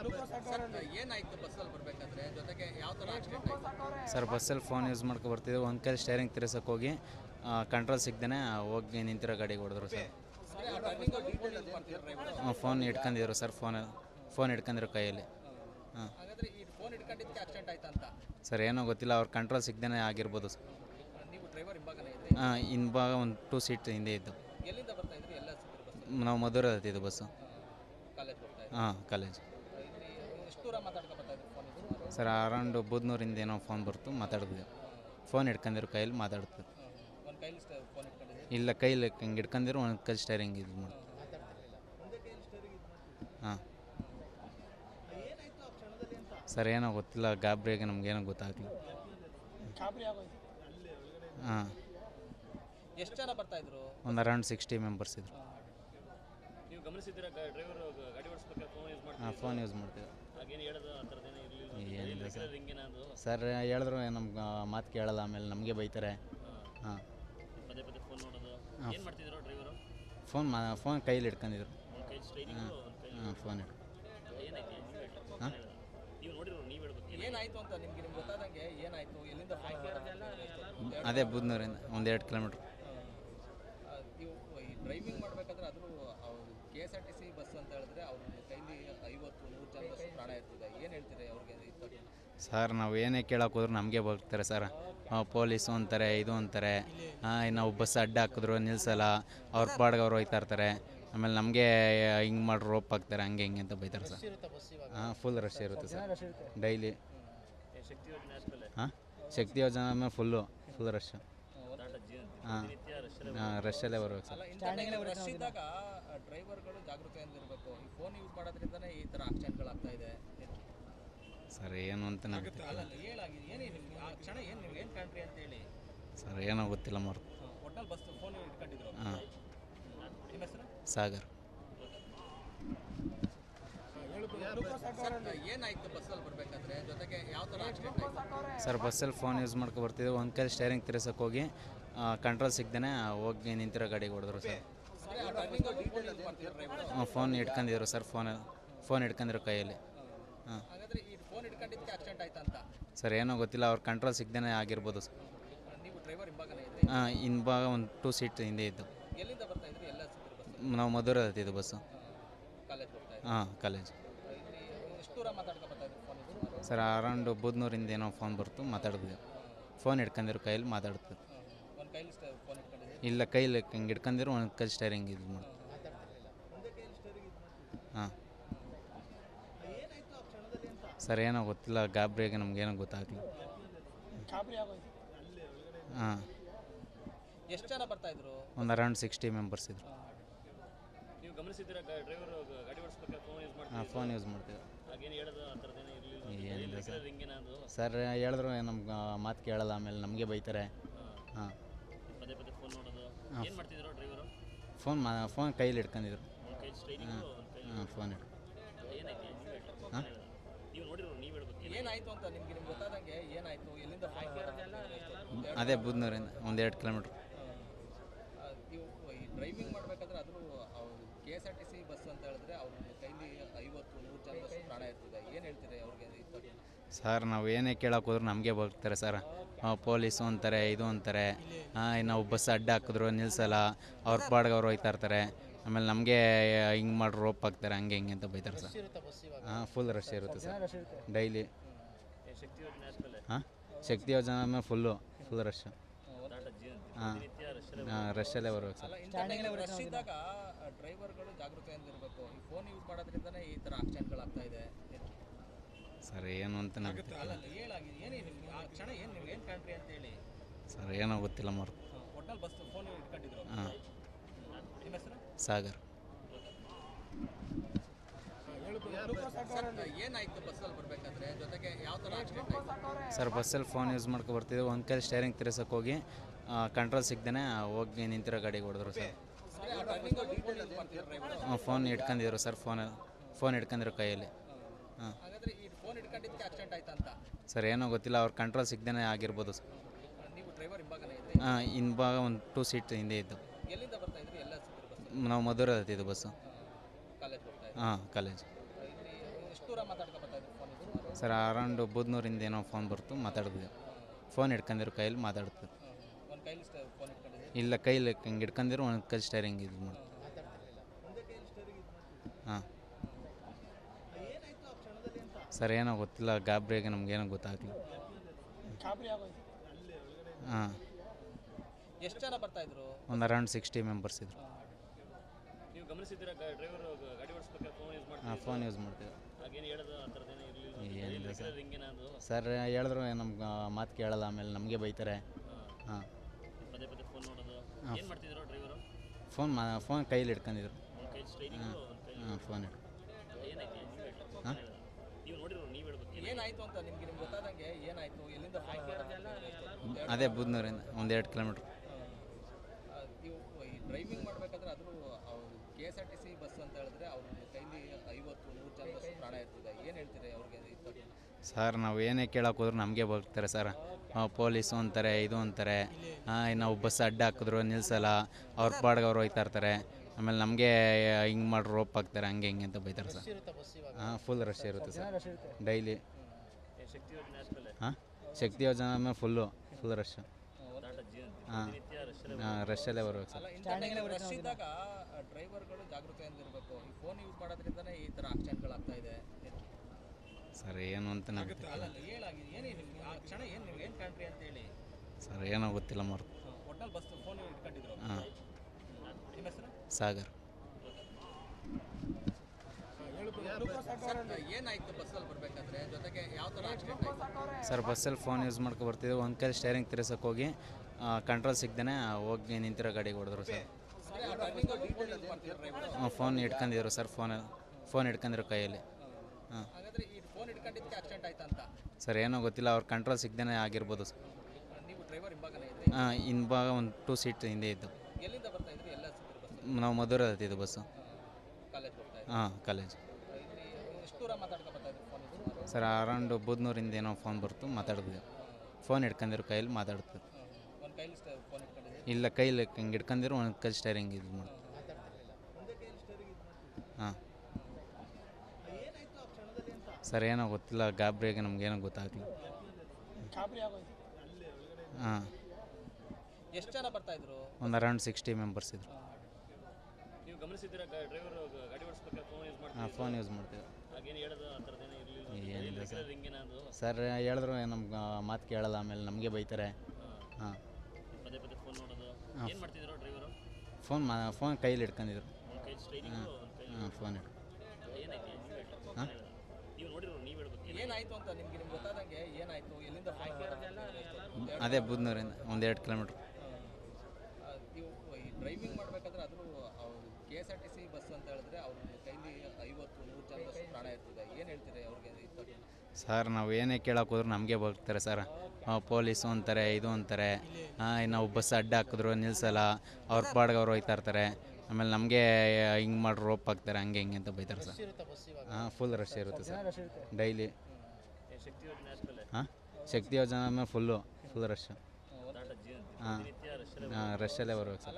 Sir ಏನಾಯ್ತು ಬಸ್ಸಲ್ಲಿ ಬರ್ಬೇಕಾದ್ರೆ? ಜೊತೆಗೆ ಯಾವ ಥರ ಆಕ್ಸಿಡೆಂಟ್ ಸರ್ ಬಸ್ಸಲ್ಲಿ ಫೋನ್ ಯೂಸ್ ಮಾಡ್ಕೊ ಬರ್ತಿದ್ದೆ ಒಂದು ಕೈ ಸ್ಟೇರಿಂಗ್ ತಿರ್ಸಕ್ಕೆ ಹೋಗಿ ಕಂಟ್ರೋಲ್ ಸಿಗ್ದೇನೆ ಹೋಗಿ ನಿಂತಿರೋ ಗಾಡಿಗೆ ಹೊಡೆದ್ರು ಸರ್. ಫೋನ್ ಇಟ್ಕೊಂಡಿದ್ರು ಸರ್ ಫೋನ್ ಫೋನ್ ಇಟ್ಕೊಂಡಿರೋ ಕೈಯಲ್ಲಿ. ಹಾಂ. ಹಾಗಾದ್ರೆ ಈ ಫೋನ್ ಇಟ್ಕೊಂಡಿದ್ದಕ್ಕೆ ಆಕ್ಸಿಡೆಂಟ್ ಆಯ್ತಾ ಅಂತ? ಸರ್ ಏನೋ ಗೊತ್ತಿಲ್ಲ. ಅವ್ರ ಕಂಟ್ರೋಲ್ ಸಿಗ್ದೇನೆ ಆಗಿರ್ಬೋದು ಸರ್. ನೀವು ಡ್ರೈವರ್ ಹಿಂಭಾಗನೇ ಇದ್ರಿ? ಹಾಂ ಹಿಂಭಾಗ ಒಂದು ಟೂ ಸೀಟ್ ಹಿಂದೆ ಇದ್ದು. ಎಲ್ಲಿಂದ ಬರ್ತಾ ಇದ್ರಿ? ಎಲ್ಲ ಬಸ್? ನಾವು ಮಧುರ ಹತ್ತಿದ್ದು ಬಸ್ಸು ಹಾಂ ಕಾಲೇಜ್ ಇಲ್ಲಿ ಎಷ್ಟು ದೂರ ಮಾತಾಡ್ಕೊ ಬರ್ತಾ ಇದ್ರಿ ಫೋನ್ ಯೂಸ್ ಸರ್ ಅರೌಂಡ್ ಬುದ್ನೂರಿಂದ ಏನೋ ಫೋನ್ ಬರ್ತು ಮಾತಾಡಿದ್ವಿ ಫೋನ್ ಹಿಡ್ಕೊಂಡಿರು ಕೈಯಲ್ಲಿ ಮಾತಾಡ್ತು ಇಲ್ಲ ಕೈಲಿ ಹಿಂಗೆ ಹಿಡ್ಕೊಂಡಿರು ಒಂದು ಕೈ ಸ್ಟೈರಿಂಗ್ ಇದು ಹಾಂ. ಸರ್ ಏನೋ ಗೊತ್ತಿಲ್ಲ ಗಾಬರಿಯಾಗಿ ನಮಗೇನೋ ಗೊತ್ತಾಗಲಿಲ್ಲ. ಹಾಂ. ಎಷ್ಟು ಜನ ಬರ್ತಾ ಇದ್ರು? ಒಂದು ಅರೌಂಡ್ ಸಿಕ್ಸ್ಟಿ ಮೆಂಬರ್ಸ್ ಇದ್ರು. ನೀವು ಗಮನಿಸಿದ್ದೀರಾ ಡ್ರೈವರ್ ಗಾಡಿ ಓಡಿಸ್ಬೇಕಾದ್ರೆ ಫೋನ್ ಯೂಸ್ ಮಾಡ್ತಾರೆ ಹಾಂ ಫೋನ್ ಯೂಸ್ ಮಾಡ್ತೀವಿ. ಹಾಗೇನು ಹೇಳೋದು ಆ ಥರದ್ದೇನೋ ಇರಲಿಲ್ಲ. ಏನಿಲ್ಲ ಸರ್. ಹಿಂಗೇನಾದ್ರು ಸರ್ ಹೇಳಿದ್ರು ನಮ್ಗೆ ಮಾತು ಕೇಳಲ್ಲ ಆಮೇಲೆ ನಮಗೆ ಬೈತಾರೆ. ಹಾಂ. ಪದೇ ಪದೇ ಫೋನ್ ನೋಡೋದು. ಏನು ಮಾಡ್ತಿದ್ರು ಡ್ರೈವರು ಫೋನ್ ಮಾ ಫೋನ್ ಕೈಲಿ ಹಿಡ್ಕೊಂಡಿದ್ರು. ಒಂದು ಕೈ ಸ್ಟ್ರೈನಿಂಗು ಒಂದು ಕೈ ಹಾಂ ಫೋನ್ ಹಿಡ್ ಏನಕ್ಕೆ? ನೀವು ಹೇಳಿ ಹಾಂ? ನೀವು ನೋಡಿರೋ ನೀವು ಹೇಳ್ಬೇಕು. ಏನಾಯ್ತು ಅಂತ ನಿಮ್ಗೆ ನಿಮ್ಗೆ ಗೊತ್ತಾದಂಗೆ ಏನಾಯ್ತು? ಎಲ್ಲಿಂದ ಫೋನ್ ಅದೇ ಬುದ್ನೂರಿಂದ ಒಂದು ಎರಡು ಕಿಲೋಮೀಟ್ರ್ ನೀವು ಈ ಡ್ರೈವಿಂಗ್ ಮಾಡಬೇಕಾದ್ರೆ ಅದು K S R T C bus ಅಂತ ಹೇಳಿದ್ರೆ ಅವ್ರ ಕೈಲಿ ಐವತ್ತು ನೂರು ಜನ ಪ್ರಾಣ ಇರ್ತದೆ ಏನು ಹೇಳ್ತೀರಿ ಅವ್ರಿಗೆ ಸರ್ ನಾವು ಏನೇ ಕೇಳಕ್ಕೆ ಹೋದ್ರು ನಮಗೆ ಬರ್ತಾರೆ ಸರ್. ಪೊಲೀಸು ಅಂತಾರೆ ಇದು ಅಂತಾರೆ ನಾವು ಬಸ್ ಅಡ್ಡ ಹಾಕಿದ್ರು ನಿಲ್ಸಲ್ಲ. ಅವ್ರ ಪಾಡ್ಗೆ ಅವ್ರು ಹೋಯ್ತಾ ಇರ್ತಾರೆ. ಆಮೇಲೆ ನಮಗೆ ಹಿಂಗೆ ಮಾಡಿ ರೋಪ್ ಹಾಕ್ತಾರೆ ಹಂಗೆ ಹಿಂಗೆ ಅಂತ ಬೈತಾರೆ ಸರ್. ಹಾಂ ಫುಲ್ ರಶ್ ಇರುತ್ತೆ ಸರ್. ಡೈಲಿ ಶಕ್ತಿ ಯೋಜನೆ ಆದಮೇಲೆ? ಹಾಂ? ಶಕ್ತಿ ಯೋಜನೆ ಆದಮೇಲೆ ಫುಲ್ಲು ಫುಲ್ ರಶ್ ದಾಟ ಜೀವನ ಹಾಂ. ಹಾಂ ರಶಲ್ಲೇ ಬರ್ಬೇಕು ಸರ್. ರಶ್ ಇದ್ದಾಗ ಡ್ರೈವರ್ಗಳು ಜಾಗೃತೆಯಿಂದ ಇರಬೇಕು. ಈ ಫೋನ್ ಯೂಸ್ ಮಾಡೋದ್ರಿಂದನೇ ಈ ಥರ ಆಕ್ಸಿಡೆಂಟ್ಗಳಾಗ್ತಾ ಇದೆ. ಸರ್ ಏನು ಅಂತ ನನಗೆ ಗೊತ್ತಿಲ್ಲ. ನಿಮ್ಗೆ ಆ ಕ್ಷಣ ಏನು ನೀವು ಏನು ಕಂಡ್ರಿ ಅಂತ ಹೇಳಿ? ಸರ್ ಏನೋ ಗೊತ್ತಿಲ್ಲ ಮರ್ ಒಟ್ಟಲ್ಲಿ ಬಸ್ ಫೋನ್ ಇಟ್ಕೊಂಡಿದ್ರು. ಹಾಂ. ನಿಮ್ಮ ಹೆಸರು? ಸಾಗರ್. ಸರ್ ಏನಾಯ್ತು ಬಸ್ಸಲ್ಲಿ ಬರಬೇಕಾದ್ರೆ? ಜೊತೆಗೆ ಯಾವ ಥರ ಆಕ್ಸಿಡೆಂಟ್ ಆಯ್ತು? ಸರ್ ಬಸ್ಸಲ್ಲಿ ಫೋನ್ ಯೂಸ್ ಮಾಡ್ಕೊ ಬರ್ತಿದ್ದೆ ಒಂದು ಕೈ ಸ್ಟೇರಿಂಗ್ ತಿರ್ಸಕ್ಕೆ ಹೋಗಿ ಕಂಟ್ರೋಲ್ ಸಿಗ್ದೇ ಹೋಗಿ ನಿಂತಿರೋ ಗಾಡಿಗೆ ಹೊಡೆದ್ರು ಸರ್. ಫೋನ್ ಇಟ್ಕೊಂಡಿದ್ರು ಸರ್ ಫೋನ್ ಫೋನ್ ಇಟ್ಕೊಂಡಿರೋ ಕೈಯಲ್ಲಿ. ಹಾಂ ಸರ್, ಏನೋ ಗೊತ್ತಿಲ್ಲ, ಅವ್ರ ಕಂಟ್ರೋಲ್ ಸಿಗ್ದೇ ಆಗಿರ್ಬೋದು ಸರ್. ಹಾಂ, ಹಿಂಭಾಗ ಒಂದು ಟೂ ಸೀಟ್ ಹಿಂದೆ ಇದ್ದು. ನಾವು ಮಧುರ ಹತ್ತಿದ್ದು ಬಸ್ಸು. ಹಾಂ ಕಾಲೇಜ್ ಸರ್, ಅರೌಂಡ್ ಬುದ್ನೂರಿಂದ ಏನೋ ಫೋನ್ ಬರ್ತು ಮಾತಾಡಿದ್ವಿ ಫೋನ್ ಇಟ್ಕೊಂಡಿರೋ ಕೈಯಲ್ಲಿ, ಮಾತಾಡ್ತಿದ್ದೆ ಒಂದು ಕೈಲಿ ಫೋನ್ ಇಟ್ಕೊಂಡಿದ್ರಿ ಇಲ್ಲ ಕೈಲಿ ಹಿಂಗೆ ಹಿಡ್ಕೊಂಡಿರೋ ಒಂದು ಕೈ ಸ್ಟೈರಿಂಗ್ ಇದು ಮಾಡಿ ಹಾಂ. ಸರ್ ಏನೋ ಗೊತ್ತಿಲ್ಲ ಗಾಬರಿಯಾಗಿ ನಮಗೇನೋ ಗೊತ್ತಾಗಲಿ ಹಾಂ. ಎಷ್ಟು ಜನ ಬರ್ತಾ ಇದ್ರು? ಒಂದು ಅರೌಂಡ್ ಸಿಕ್ಸ್ಟಿ ಮೆಂಬರ್ಸ್ ಇದ್ರು. ನೀವು ಗಮನಿಸಿದ್ದೀರಾ ಡ್ರೈವರ್ ಗಾಡಿ ಓಡಿಸ್ಬೇಕಾದ್ರೆ ಫೋನ್ ಯೂಸ್ ಮಾಡ್ತಾರೆ ಹಾಂ ಫೋನ್ ಯೂಸ್ ಮಾಡ್ತೀವಿ ಹಾಗೇನು ಹೇಳೋದು ಆ ಥರದ್ದೇನೋ ಇರಲಿಲ್ಲ. ಏನಿಲ್ಲ ಸರ್. ಹಿಂಗೇನಾದ್ರು ಸರ್ ಹೇಳಿದ್ರು ನಮ್ಗೆ ಮಾತು ಕೇಳಲ್ಲ ಆಮೇಲೆ ನಮಗೆ ಬೈತಾರೆ. ಹಾಂ. ಏನು ಮಾಡ್ತಿದ್ರು ಡ್ರೈವರು ಫೋನ್ ಮಾ ಫೋನ್ ಕೈಯಲ್ಲಿ ಹಿಡ್ಕೊಂಡಿದ್ರು. ಒಂದು ಕೈ ಸ್ಟ್ರೈನಿಂಗು ಒಂದು ಕೈ ಹಾಂ ಫೋನ್ ಏನಾಯ್ತು ನೀವು ಹಾಂ? ನೀವು ನೋಡಿರೋ ನೀವು ಹೇಳ್ಬೇಕು. ಏನಾಯ್ತು ಅಂತ ನಿಮ್ಗೆ ನಿಮ್ಗೆ ಗೊತ್ತಾದಂಗೆ ಏನಾಯ್ತು ಎಲ್ಲಿಂದ ಅದೇ ಬುದ್ನೂರಿಂದ ಒಂದೆರಡು ಎರಡು ಕಿಲೋಮೀಟ್ರ್ ನೀವು ಈ ಡ್ರೈವಿಂಗ್ ಮಾಡಬೇಕಾದ್ರೆ ಅದು K S R T C bus ಅಂತ ಹೇಳಿದ್ರೆ ಅವ್ರ ಕೈಲಿ ಐವತ್ತು ನೂರು ಜನ ಪ್ರಾಣ ಇರ್ತದೆ ಏನು ಹೇಳ್ತೀರಿ ಅವ್ರಿಗೆ? ಸರ್ ನಾವು ಏನೇ ಕೇಳಕ್ಕೆ ಹೋದ್ರೆ ನಮಗೆ ಬರ್ತಾರೆ ಸರ್ ಪೊಲೀಸು ಅಂತಾರೆ ಇದು ಅಂತಾರೆ ನಾವು ಬಸ್ ಅಡ್ಡ ಹಾಕಿದ್ರು, ನಿಲ್ಸಲ್ಲ. ಅವ್ರ ಪಾಡ್ಗೆ ಅವ್ರು ಹೋಯ್ತಾ ಇರ್ತಾರೆ. ಆಮೇಲೆ ನಮಗೆ ಹಿಂಗೆ ಮಾಡಿ ರೋಪ್ ಹಾಕ್ತಾರೆ, ಹಂಗೆ ಹಿಂಗೆ ಅಂತ ಬೈತಾರೆ ಸರ್. ಹಾಂ ಫುಲ್ ರಶ್ ಇರುತ್ತೆ ಸರ್. ಡೈಲಿ. ಹಾಂ ಶಕ್ತಿ ಯೋಜನೆ ಆದಮೇಲೆ ಫುಲ್ಲು ಫುಲ್ ರಶ್ ಹಾಂ ಹಾಂ ರಶಲ್ಲೇ ಬರ್ಬೇಕು ಸರ್. ಡ್ರೈವರ್ಗಳು ಜಾಗೃತಿಯಿಂದ ಇರಬೇಕು ಈ ಫೋನ್ ಯೂಸ್ ಮಾಡೋದ್ರಿಂದನೇ ಈ ಥರ ಆಕ್ಸಿಡೆಂಟ್ಗಳಾಗ್ತಾ ಇದೆ. ಸರ್ ಏನು ಅಂತ ನನಗೆ ಗೊತ್ತಿಲ್ಲ ಸರ್ ಏನೋ ಗೊತ್ತಿಲ್ಲ ಮರ್ ಹಾಂ ಸಾಗರ್. ಸರ್ ಬಸ್ಸಲ್ಲಿ ಫೋನ್ ಯೂಸ್ ಮಾಡ್ಕೊ ಬರ್ತಿದ್ದೆ ಒಂದು ಕೈ ಸ್ಟೇರಿಂಗ್ ತಿರ್ಸಕ್ಕೆ ಹೋಗಿ ಕಂಟ್ರೋಲ್ ಸಿಗ್ದೇನೆ ಹೋಗಿ ನಿಂತಿರೋ ಗಾಡಿಗೆ ಹೊಡೆದ್ರು ಸರ್. ಫೋನ್ ಇಟ್ಕೊಂಡಿದ್ರು ಸರ್ ಫೋನ್ ಫೋನ್ ಇಟ್ಕೊಂಡಿರೋ ಕೈಯಲ್ಲಿ. ಹಾಂ. ಈ ಫೋನ್ ಇಟ್ಕೊಂಡಿದ್ದಕ್ಕೆ ಆಕ್ಸಿಡೆಂಟ್ ಆಯ್ತಾ ಅಂತ? ಸರ್ ಏನೋ ಗೊತ್ತಿಲ್ಲ ಅವ್ರ ಕಂಟ್ರೋಲ್ ಸಿಗ್ದೇ ಆಗಿರ್ಬೋದು ಸರ್. ನೀವು ಡ್ರೈವರ್ ಹಿಂಭಾಗನೇ ಇದ್ರಿ ಹಾಂ ಹಿಂಭಾಗ ಒಂದು ಟೂ ಸೀಟ್ ಹಿಂದೆ ಇದ್ದು. ಎಲ್ಲಿಂದ ಬರ್ತಾ ಇದ್ರಿ ಎಲ್ಲ ಬಸ್? ನಾವು ಮಧುರ ಇದು ಬಸ್ಸು. ಕಾಲೇಜ್ ಬರ್ತಾ ಇದ್ರಿ ಹಾಂ ಕಾಲೇಜ್ ಇಲ್ಲಿ ಎಷ್ಟು ದೂರ ಮಾತಾಡ್ಕೊ ಬರ್ತಾ ಇದ್ರು ಫೋನ್ ಸರ್ ಅರೌಂಡ್ ಬುದ್ನೂರಿಂದ ಏನೋ ಫೋನ್ ಬರ್ತು ಮಾತಾಡಿದ್ವಿ ಫೋನ್ ಹಿಡ್ಕೊಂಡಿರೋ ಕೈಯಲ್ಲಿ ಮಾತಾಡ್ತಿದ್ರು. ಒಂದು ಕೈಲಿ ಫೋನ್ ಇಟ್ಕೊಂಡಿದ್ರಿ ಇಲ್ಲ ಕೈಲಿ ಹಿಂಗೆ ಹಿಡ್ಕೊಂಡಿರೋ ಒಂದು ಕೈ ಸ್ಟೈರಿಂಗ್ ಇದು ಮಾಡ್ತು ಹಾಂ. ಸರ್ ಏನೋ ಗೊತ್ತಿಲ್ಲ ಗಾಬರಿಯಾಗಿ ನಮಗೇನೋ ಗೊತ್ತಾಗಲಿಲ್ಲ ಹಾಂ. ಎಷ್ಟು ಜನ ಬರ್ತಾ ಇದ್ರು? ಒಂದು ಅರೌಂಡ್ ಸಿಕ್ಸ್ಟಿ ಮೆಂಬರ್ಸ್ ಇದ್ರು. ನೀವು ಗಮನಿಸಿದ್ದೀರಾ ಡ್ರೈವರ್ ಗಾಡಿ ಓಡಿಸ್ಬೇಕಾದ್ರೆ ಫೋನ್ ಯೂಸ್ ಮಾಡ್ತಾರೆ? ಹಾಂ ಫೋನ್ ಯೂಸ್ ಮಾಡ್ತೀವಿ. ಹಾಗೇನು ಹೇಳೋದು ಆ ಥರದ್ದೇನೋ ಏನಿಲ್ಲ ಇರಲಿಲ್ಲ ಸರ್. ಹಿಂಗೇನಾದ್ರು ಸರ್ ಹೇಳಿದ್ರು ನಮ್ಗೆ ಮಾತು ಕೇಳಲ್ಲ ಆಮೇಲೆ ನಮಗೆ ಬೈತಾರೆ. ಹಾಂ. ಪದೇ ಪದೇ ಫೋನ್ ನೋಡೋದು. ಹಾಂ. ಏನು ಮಾಡ್ತಿದ್ರು ಡ್ರೈವರು ಫೋನ್ ಮಾ ಫೋನ್ ಕೈಲಿ ಇಟ್ಕೊಂಡಿದ್ರು ಒಂದು ಕೈ ಸ್ಟೈರಿಂಗು ಒಂದು ಕೈ ಹಾಂ ಫೋನ್ ಇಟ್ಕೊಂಡು ಹಾಂ? ನೀವು ನೋಡಿರೋ ನೀವು ಹೇಳ್ಬೇಕು. ಏನಾಯ್ತು ಅಂತ ನಿಮ್ಗೆ ನಿಮ್ಗೆ ಗೊತ್ತಾದಂಗೆ ಏನಾಯ್ತು ಎಲ್ಲಿಂದ ಅದೇ ಬುದ್ನೂರಿಂದ ಒಂದು ಎರಡು ಕಿಲೋಮೀಟ್ರ್ ನೀವು ಈ ಡ್ರೈವಿಂಗ್ ಮಾಡ್ಬೇಕಾದ್ರೆ ಅದ್ರ K S R T C bus ಅಂತ ಹೇಳಿದ್ರೆ ಅವ್ರ ಕೈಲಿ ಐವತ್ತು ನೂರು ಜನದಷ್ಟು ಪ್ರಾಣ ಇರ್ತದೆ. ಏನು ಹೇಳ್ತೀರಿ ಅವ್ರಿಗೆ ಸರ್ ನಾವು ಏನೇ ಕೇಳಕ್ಕೆ ಹೋದ್ರು ನಮಗೆ ಬರ್ತಾರೆ ಸರ್. ಪೊಲೀಸು ಅಂತಾರೆ ಇದು ಅಂತಾರೆ ನಾವು ಬಸ್ ಅಡ್ಡ ಹಾಕಿದ್ರು ನಿಲ್ಸಲ್ಲ. ಅವ್ರ ಪಾಡ್ಗೆ ಅವ್ರು ಹೋಯ್ತಾ ಇರ್ತಾರೆ. ಆಮೇಲೆ ನಮಗೆ ಹಿಂಗೆ ಮಾಡಿ ರೋಪ್ ಹಾಕ್ತಾರೆ ಹಂಗೆ ಹಿಂಗೆ ಅಂತ ಬೈತಾರೆ ಸರ್. ಹಾಂ ಫುಲ್ ರಶ್ ಇರುತ್ತೆ ಸರ್. ಡೈಲಿ ಶಕ್ತಿ ಯೋಜನೆ ಆದಮೇಲೆ? ಹಾಂ ಶಕ್ತಿ ಯೋಜನೆ ಆಮೇಲೆ ಫುಲ್ಲು ಫುಲ್ ರಶ್ ಹಾಂ. ಹಾಂ ರಶಲ್ಲೇ ಬರ್ಬೇಕು ಸರ್. ಅಲ್ಲ ಇಂಥ ರಶ್ ಡ್ರೈವರ್ಗಳು ಜಾಗೃತೆಯಿಂದ ಇರಬೇಕು ಈ ಫೋನ್ ಯೂಸ್ ಮಾಡೋದ್ರಿಂದನೇ ಈ ಥರ ಆಕ್ಸಿಡೆಂಟ್ಗಳಾಗ್ತಾ ಇದೆ. ಸರ್ ಏನು ಅಂತ ಹೇಳಿ ಸರ್ ಏನೋ ಗೊತ್ತಿಲ್ಲ ಮರು ಒಟ್ನಲ್ಲಿ ಬಸ್ ಫೋನ್ ಇಟ್ಕೊಂಡಿದ್ರು. ಹಾಂ. ಸಾಗರ್. ಸರ್, ಬಸ್ಸಲ್ಲಿ ಫೋನ್ ಯೂಸ್ ಮಾಡ್ಕೊ ಬರ್ತಿದ್ದೆ. ಒಂದು ಕೈ ಸ್ಟೇರಿಂಗ್ ತಿರ್ಸಕ್ಕೆ ಹೋಗಿ ಕಂಟ್ರೋಲ್ ಸಿಗ್ದೇನೆ ಹೋಗಿ ನಿಂತಿರೋ ಗಾಡಿಗೆ ಹೊಡೆದ್ರು ಸರ್. ಫೋನ್ ಇಟ್ಕೊಂಡಿದ್ರು ಸರ್ ಫೋನ್ ಫೋನ್ ಇಟ್ಕೊಂಡಿರೋ ಕೈಯಲ್ಲಿ. ಹಾಂ. ಸರ್ ಏನೋ ಗೊತ್ತಿಲ್ಲ ಅವ್ರ ಕಂಟ್ರೋಲ್ ಸಿಗ್ದೇ ಆಗಿರ್ಬೋದು ಸರ್. ಹಾಂ ಹಿಂಭಾಗ ಒಂದು ಟೂ ಸೀಟ್ ಹಿಂದೆ ಇದ್ದು ಎಲ್ಲಿಂದ ಬರ್ತಾ ಇದ್ರಿ ಎಲ್ಲ ಸಿಕ್ಕಿದ್ರು ಬಸ್ ನಾವು ಮಧುರ ಹತ್ತಿದ್ದು ಬಸ್ಸು. ಹಾಂ ಕಾಲೇಜ್ ಸರ್ ಅರೌಂಡ್ ಬುದ್ನೂರಿಂದ ಏನೋ ಫೋನ್ ಬರ್ತು ಮಾತಾಡಿದ್ವಿ ಫೋನ್ ಇಟ್ಕೊಂಡಿರೋ ಕೈಯಲ್ಲಿ ಮಾತಾಡ್ತೀವಿ ಇಲ್ಲ ಕೈಲಿ ಹಿಂಗೆ ಹಿಡ್ಕೊಂಡಿರೋ ಒಂದು ಕೈ ಸ್ಟೈರಿಂಗ್ ಇದು ಮಾಡಿ ಹಾಂ. ಸರ್ ಏನೋ ಗೊತ್ತಿಲ್ಲ ಗಾಬ್ರಿಯಾಗಿ ನಮಗೇನೋ ಗೊತ್ತಾಗಲಿಲ್ಲ. ಹಾಂ. ಎಷ್ಟು ಜನ ಒಂದು ಅರೌಂಡ್ ಸಿಕ್ಸ್ಟಿ ಮೆಂಬರ್ಸ್ ಇದ್ರು. ಗಮನಿಸಿದ್ದೀರಾ? ಡ್ರೈವರ್ ಗಾಡಿ ಓಡಿಸ್ಬೇಕಾದ್ರೆ ಫೋನ್ ಯೂಸ್ ಮಾಡ್ತಾರೆ ಹಾಂ ಫೋನ್ ಯೂಸ್ ಮಾಡ್ತೀವಿ. ಹಾಗೇನು ಹೇಳೋದು ಆ ಥರದ್ದೇನೋ ಏನಿಲ್ಲ ಇರಲಿಲ್ಲ ಸರ್. ಹಿಂಗೇನಾದ್ರು ಸರ್ ಹೇಳಿದ್ರು ನಮ್ಗೆ ಮಾತು ಕೇಳಲ್ಲ ಆಮೇಲೆ ನಮಗೆ ಬೈತಾರೆ. ಹಾಂ. ಪದೇ ಪದೇ ಫೋನ್ ನೋಡೋದು. ಏನು ಮಾಡ್ತಿದ್ರು ಡ್ರೈವರು ಫೋನ್ ಮಾ ಫೋನ್ ಕೈಲಿ ಇಟ್ಕೊಂಡಿದ್ರು ಕೈ ಹಾಂ. ಫೋನ್ ಇಟ್ಟು ಹಾಂ ನೀವು ನೋಡಿರೋ ನೀವು ಹೇಳ್ಬೇಕು. ಏನು ಏನಾಯ್ತು ಅಂತ ನಿಮ್ಗೆ ನಿಮ್ಗೆ ಗೊತ್ತಾದಂಗೆ ಏನಾಯ್ತು? ಎಲ್ಲಿಂದ phone ಅದೇ ಬುದ್ನೂರಿಂದ ಒಂದೆರಡು ಎರಡು ಕಿಲೋಮೀಟ್ರ್ ಆ, ನೀವು ಈ ಡ್ರೈವಿಂಗ್ ಮಾಡಬೇಕಾದ್ರೆ ಅದ್ರ K S R T C bus ಅಂತ ಹೇಳಿದ್ರೆ ಅವ್ರ ಕೈಲಿ ಐವತ್ತು ನೂರು ಜನದಷ್ಟು ಪ್ರಾಣ ಇರ್ತದೆ ಏನು ಹೇಳ್ತೀರಿ ಅವ್ರಿಗೆ ಸರ್ ನಾವು ಏನೇ ಕೇಳಕ್ಕೆ ಹೋದ್ರು ನಮಗೆ ಬರ್ತಾರೆ ಸರ್. ಪೊಲೀಸು ಅಂತಾರೆ ಇದು ಅಂತಾರೆ. ನಾವು ಬಸ್ ಅಡ್ಡ ಹಾಕಿದ್ರು ನಿಲ್ಸಲ್ಲ. ಅವ್ರ ಪಾಡ್ಗೆ ಅವ್ರು ಹೋಯ್ತಾ ಇರ್ತಾರೆ. ಆಮೇಲೆ ನಮಗೆ ಹಿಂಗೆ ಮಾಡಿ ರೋಪ್ ಹಾಕ್ತಾರೆ ಹಂಗೆ ಹಿಂಗೆ ಅಂತ ಬೈತಾರೆ ಸರ್. ಹಾಂ ಫುಲ್ ರಶ್ ಇರುತ್ತೆ ಸರ್. ಡೈಲಿ. ಶಕ್ತಿ ಯೋಜನೆ ಆದಮೇಲೆ ಹಾಂ ಶಕ್ತಿ ಯೋಜನೆ ಆಮೇಲೆ ಫುಲ್ಲು ಫುಲ್ ರಶ್ ಹಾಂ ಹಾಂ ರಶ್ಶಲ್ಲೇ ರಶಲ್ಲೇ ಬರ್ಬೇಕು ಸರ್